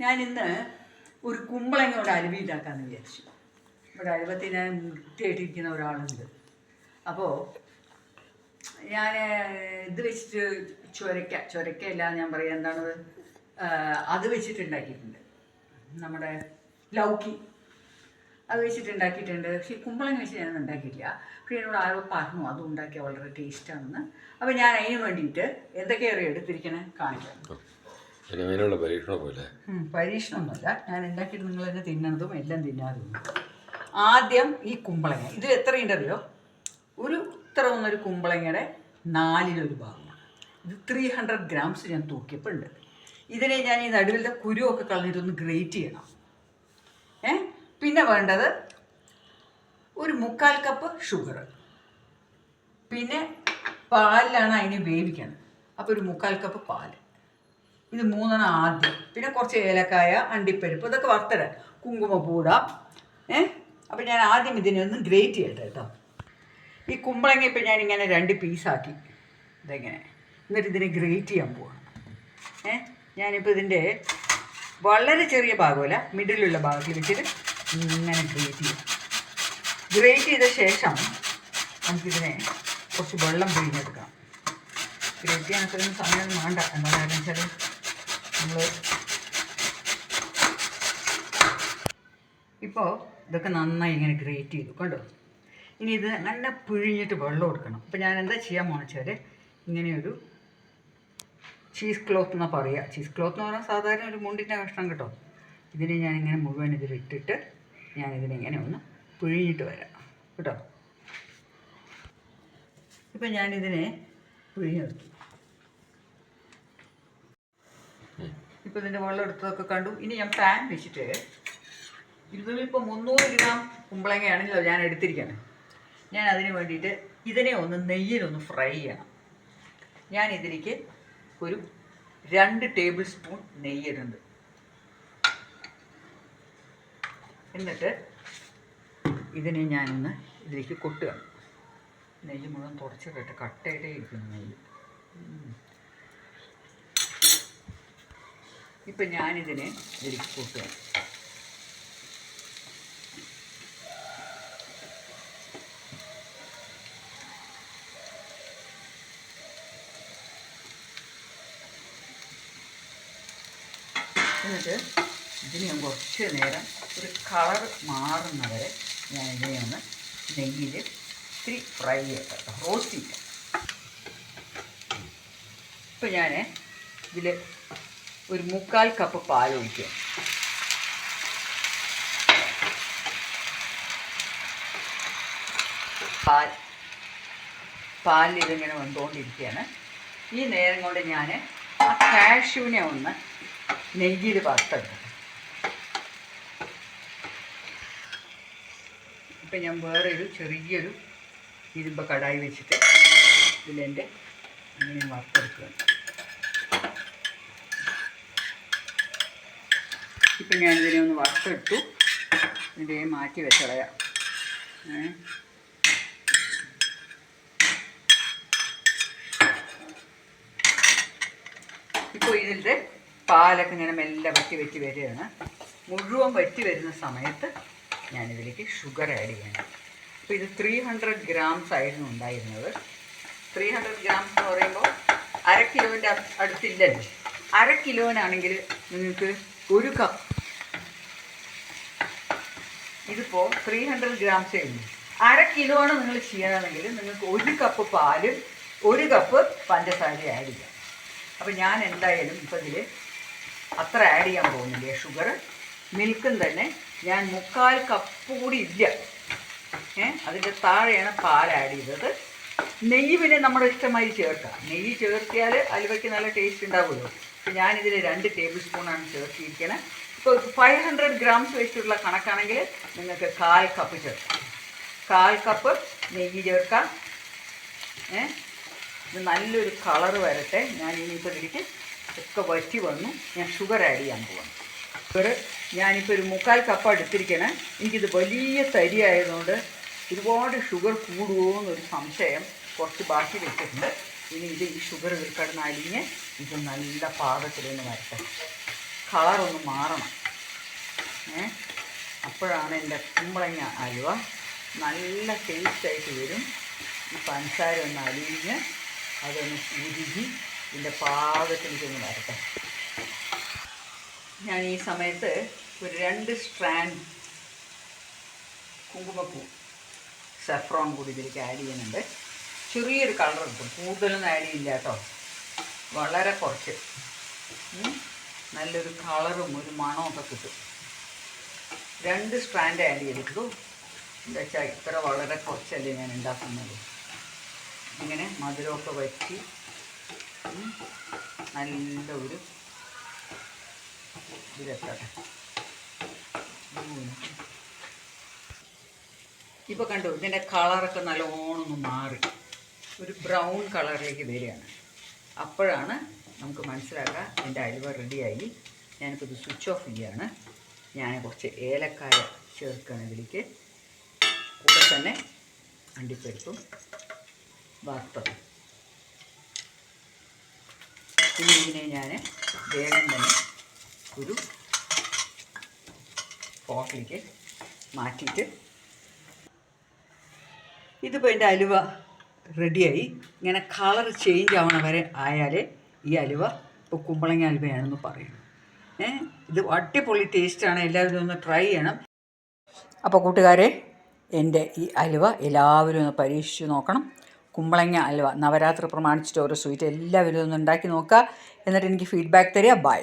ഞാൻ ഇന്ന് ഒരു കുമ്പളങ്ങ കൊണ്ട് അലുവി ഉണ്ടാക്കാമെന്ന് വിചാരിച്ചു. ഇവിടെ അരുവത്തിൽ ഞാൻ മുട്ടിയായിട്ടിരിക്കുന്ന ഒരാളുണ്ട്. അപ്പോൾ ഞാൻ ഇത് വെച്ചിട്ട് ചൊരക്ക ചൊരക്കയല്ല ഞാൻ പറയാം എന്താണത്? അത് വെച്ചിട്ടുണ്ടാക്കിയിട്ടുണ്ട്. നമ്മുടെ ലൗക്കി. അത് വെച്ചിട്ടുണ്ടാക്കിയിട്ടുണ്ട്. പക്ഷേ കുമ്പളങ്ങ വെച്ച് ഞാനൊന്നും ഉണ്ടാക്കിയിട്ടില്ല. പക്ഷേ എന്നോട് ആരോ പറഞ്ഞു അത് ഉണ്ടാക്കിയാൽ വളരെ ടേസ്റ്റാണെന്ന് അപ്പോൾ ഞാൻ അതിന് വേണ്ടിയിട്ട് എന്തൊക്കെയാണ് എടുത്തിരിക്കണേ? കാണിക്കാം അതിനുള്ള പരീക്ഷണം പോലെ പരീക്ഷണമൊന്നുമല്ല. ഞാൻ ഉണ്ടാക്കിയിട്ട് നിങ്ങൾ തന്നെ തിന്നണതും എല്ലാം തിന്നാതും. ആദ്യം ഈ കുമ്പളങ്ങ. ഇത് എത്രയുണ്ടറിയോ ഒരു ഇത്ര ഒന്നൊരു കുമ്പളങ്ങയുടെ നാലിലൊരു ഭാഗമാണ്. ഇത് ത്രീ ഹൺഡ്രഡ് ഗ്രാംസ് ഞാൻ തൂക്കിയപ്പോൾ ഉണ്ട്. ഇതിനെ ഞാൻ ഈ നടുവിലത്തെ കുരുവൊക്കെ കളഞ്ഞിട്ടൊന്ന് ഗ്രേറ്റ് ചെയ്യണം. ഏ? പിന്നെ വേണ്ടത് ഒരു മുക്കാൽ കപ്പ് ഷുഗർ പിന്നെ പാലിലാണ് അതിനെ വേവിക്കണം. അപ്പോൾ ഒരു മുക്കാൽ കപ്പ് പാൽ. ഇത് മൂന്നെണ്ണം ആദ്യം. പിന്നെ കുറച്ച് ഏലക്കായ അണ്ടിപ്പരിപ്പ് ഇതൊക്കെ വറുത്തരാൻ കുങ്കുമപ്പൂട ഏ? അപ്പം ഞാൻ ആദ്യം ഇതിനെ ഒന്ന് ഗ്രേറ്റ് ചെയ്യട്ടെ കേട്ടോ ഈ കുമ്പളങ്ങ ഇപ്പം ഞാനിങ്ങനെ രണ്ട് പീസാക്കി ഇതെങ്ങനെ? എന്നിട്ട് ഇതിനെ ഗ്രേറ്റ് ചെയ്യാൻ പോവാണ് ഏ? ഞാനിപ്പോൾ ഇതിന്റെ വളരെ ചെറിയ ഭാഗമല്ല മിഡിലുള്ള ഭാഗത്തിൽ വെച്ചിട്ട് ഇങ്ങനെ ഗ്രേറ്റ് ചെയ്യാം. ഗ്രേറ്റ് ചെയ്ത ശേഷം നമുക്കിതിനെ കുറച്ച് വെള്ളം പിഴിഞ്ഞെടുക്കാം. ഗ്രേറ്റ് ചെയ്യാൻ അത്രയും സമയം വേണ്ട. എന്താണെന്ന് വെച്ചാൽ ഇപ്പോൾ ഇതൊക്കെ നന്നായി ഇങ്ങനെ ഗ്രേറ്റ് ചെയ്തു കണ്ടോ? ഇനി ഇത് നല്ല പിഴിഞ്ഞിട്ട് വെള്ളം കൊടുക്കണം. അപ്പോൾ ഞാൻ എന്താ ചെയ്യാൻ പോണെച്ചാൽ ഇങ്ങനെയൊരു ചീസ് ക്ലോത്ത് എന്നാ പറയുക ചീസ് ക്ലോത്ത് എന്ന് പറഞ്ഞാൽ സാധാരണ ഒരു മുണ്ടിന്റെ കഷ്ണം കേട്ടോ. ഇതിനെ ഞാൻ ഞാനിങ്ങനെ മുഴുവൻ ഇതിലിട്ടിട്ട് ഞാനിതിനെ ഇങ്ങനെ ഒന്ന് പിഴിഞ്ഞിട്ട് വരാം കേട്ടോ? ഇപ്പം ഞാനിതിനെ പിഴിഞ്ഞെടുത്തു ഇപ്പോൾ ഇതിന്റെ വെള്ളം എടുത്തതൊക്കെ കണ്ടു. ഇനി ഞാൻ പാൻ വെച്ചിട്ട് ഇതിലിപ്പോൾ മുന്നൂറ് ഗ്രാം കുമ്പളങ്ങയാണല്ലോ ഞാൻ എടുത്തിരിക്കുന്നത് ഞാൻ അതിന് വേണ്ടിയിട്ട് ഇതിനെ ഒന്ന് നെയ്യിലൊന്ന് ഫ്രൈ ചെയ്യണം. ഞാൻ ഇതിലേക്ക് ഒരു രണ്ട് ടേബിൾ സ്പൂൺ നെയ്യിടുന്നുണ്ട് എന്നിട്ട് ഇതിനെ ഞാനൊന്ന് ഇതിലേക്ക് കൊട്ടുകയാണ് നെയ്യ് മുഴുവൻ തുടച്ചിട്ടിട്ട് കട്ടയിട്ടേ ഇരിക്കുന്നു നെയ്യ്. ഇപ്പം ഞാനിതിനെ ഇതിലേക്ക് കൂട്ടുകയാണ് എന്നിട്ട് ഇതിനെ കുറച്ച് നേരം ഒരു കളർ മാറുന്നവരെ ഞാൻ ഇതിനെ നെയ്യിൽ ഇത്തിരി ഫ്രൈ ചെയ്യട്ടെ റോസ്റ്റ് ചെയ്യാം. ഇപ്പം ഞാൻ ഇതിൽ ഒരു മുക്കാൽ കപ്പ് പാൽ ഒഴിക്കുക. പാൽ പാലിൽ ഇതിങ്ങനെ വന്നുകൊണ്ടിരിക്കുകയാണ് ഈ നേരം കൊണ്ട് ഞാൻ ആ കാഷ്യൂവിനെ ഒന്ന് നെയ്യിൽ വറുത്തെടുക്കും. ഇപ്പം ഞാൻ വേറൊരു ചെറിയൊരു ഇരുമ്പ് കടായി വെച്ചിട്ട് ഇതിലെന്റെ ഇങ്ങനെ വറുത്തെടുക്കുകയാണ്. ഇപ്പം ഞാനിതിനെ ഒന്ന് വറുത്തെടുത്തു ഇതിനെ മാറ്റി വെച്ചളയാം. ഇപ്പോൾ ഇതിന്റെ പാലൊക്കെ ഇങ്ങനെ മെല്ലെ വറ്റി വെറ്റി വരികയാണ്. മുഴുവൻ വറ്റി വരുന്ന സമയത്ത് ഞാനിതിലേക്ക് ഷുഗർ ആഡ് ചെയ്യണം. അപ്പോൾ ഇത് ത്രീ ഹൺഡ്രഡ് ഗ്രാംസ് ആയിരുന്നു ഉണ്ടായിരുന്നത്. ത്രീ ഹൺഡ്രഡ് ഗ്രാംസ് എന്ന് പറയുമ്പോൾ അര കിലോന്റെ അടുത്തില്ലല്ലോ. അര കിലോനാണെങ്കിൽ നിങ്ങൾക്ക് ഒരു കപ്പ് ഇതിപ്പോൾ ത്രീ ഹൺഡ്രഡ് ഗ്രാംസേ ഉള്ളൂ. അര കിലോ ആണ് നിങ്ങൾ ചെയ്യണമെങ്കിൽ നിങ്ങൾക്ക് ഒരു കപ്പ് പാലും ഒരു കപ്പ് പഞ്ചസാര ആഡ് ചെയ്യാം. അപ്പോൾ ഞാൻ എന്തായാലും ഇപ്പോൾ ഇതിൽ അത്ര ആഡ് ചെയ്യാൻ പോകുന്നില്ല. ഷുഗർ മിൽക്കും തന്നെ ഞാൻ മുക്കാൽ കപ്പ് കൂടി ഇല്ല. ഏ അതിന്റെ താഴെയാണ് പാൽ ആഡ് ചെയ്തത്. നെയ്യ് പിന്നെ നമ്മുടെ ഇഷ്ടമായി ചേർക്കാം. നെയ്യ് ചേർത്തിയാൽ അലുവയ്ക്ക് നല്ല ടേസ്റ്റ് ഉണ്ടാവുമല്ലോ. ഞാനിതിൽ രണ്ട് ടേബിൾ സ്പൂണാണ് ചേർത്തിയിരിക്കുന്നത് ഇപ്പോൾ ഫൈവ് ഹൺഡ്രഡ് ഗ്രാംസ് വെച്ചിട്ടുള്ള കണക്കാണെങ്കിൽ നിങ്ങൾക്ക് കാൽ കപ്പ് ചേർക്കാം. കാൽ കപ്പ് നെയ്യ് ചേർക്കാം. ഏ? ഇത് നല്ലൊരു കളർ വരട്ടെ. ഞാൻ ഇനിയിപ്പോൾ ഇതിലേക്ക് ഒക്കെ വറ്റി വന്നു. ഞാൻ ഷുഗർ ആഡ് ചെയ്യാൻ പോവാം ഷുഗർ ഞാനിപ്പോൾ ഒരു മുക്കാൽ കപ്പ് എടുത്തിരിക്കണേ. എനിക്കിത് വലിയ തരി ആയതുകൊണ്ട് ഒരുപാട് ഷുഗർ കൂടുമോ എന്നൊരു സംശയം കുറച്ച് ബാക്കി വെച്ചിട്ടുണ്ട്. ഇനി ഇത് ഈ ഷുഗർ കിടന്ന് അലിഞ്ഞ് ഇത് നല്ല പാകത്തിലൊന്ന് വരട്ടെ. കളറൊന്ന് മാറണം. ഏ? അപ്പോഴാണ് എന്റെ കുമ്പളങ്ങ അലുവ നല്ല ടേസ്റ്റായിട്ട് വരും. ഈ പഞ്ചസാര ഒന്ന് അലിഞ്ഞ് അതൊന്ന് ഉരുകി ഇതിന്റെ പാകത്തിലേക്കൊന്ന് വരട്ടെ. ഞാൻ ഈ സമയത്ത് ഒരു രണ്ട് സ്ട്രാൻഡ് കുങ്കുമപ്പൂ സഫ്രോൺ കൂടി ഇതിലേക്ക് ആഡ് ചെയ്യുന്നുണ്ട്. ചെറിയൊരു കളർ കിട്ടും കൂടുതലൊന്നും ആഡ് ചെയ്യില്ല കേട്ടോ. വളരെ കുറച്ച്. നല്ലൊരു കളറും ഒരു മണവും ഒക്കെ കിട്ടും. രണ്ട് സ്ട്രാൻഡ് ആഡ് ചെയ്തിട്ടു എന്താ വെച്ചാൽ ഇത്ര വളരെ കുറച്ചല്ലേ ഞാൻ ഉണ്ടാക്കുന്നത്. ഇങ്ങനെ മധുരമൊക്കെ വറ്റി നല്ല ഒരു ഇതിലെത്തട്ടെ. ഇപ്പൊ കണ്ടു ഇതിന്റെ കളറൊക്കെ നല്ലോണം മാറി. ഒരു ബ്രൗൺ കളറിലേക്ക് വരികയാണ്. അപ്പോഴാണ് നമുക്ക് മനസ്സിലാക്കാം എന്റെ അലുവ റെഡിയായി ഞാനിപ്പോൾ ഇത് സ്വിച്ച് ഓഫ് ചെയ്യുകയാണ് ഞാൻ കുറച്ച് ഏലക്കായ ചേർക്കുകയാണ് ഇതിലേക്ക്. കൂടെ തന്നെ അണ്ടിപ്പരിപ്പും വറുത്തതും. ഇനി ഇതിനെ ഞാൻ വേഗം തന്നെ ഒരു പോട്ടിലേക്ക് മാറ്റിയിട്ട് ഇതിപ്പോൾ എന്റെ അലുവ റെഡിയായി. ഇങ്ങനെ കളർ ചേഞ്ച് ആവണ വരെ ആയാലേ ഈ അലുവ ഇപ്പോൾ കുമ്പളങ്ങ അലുവയാണെന്ന് പറയുന്നു ഏ ഇത് അടിപൊളി ടേസ്റ്റാണ് എല്ലാവരും ഒന്ന് ട്രൈ ചെയ്യണം. അപ്പോൾ കൂട്ടുകാരെ എന്റെ ഈ അലുവ എല്ലാവരും ഒന്ന് പരീക്ഷിച്ച് നോക്കണം. കുമ്പളങ്ങ അലുവ നവരാത്രി പ്രമാണിച്ചിട്ട് ഓരോ സ്വീറ്റ് എല്ലാവരും ഒന്ന് ഉണ്ടാക്കി നോക്കുക. എന്നിട്ട് എനിക്ക് ഫീഡ്ബാക്ക് തരിക. ബൈ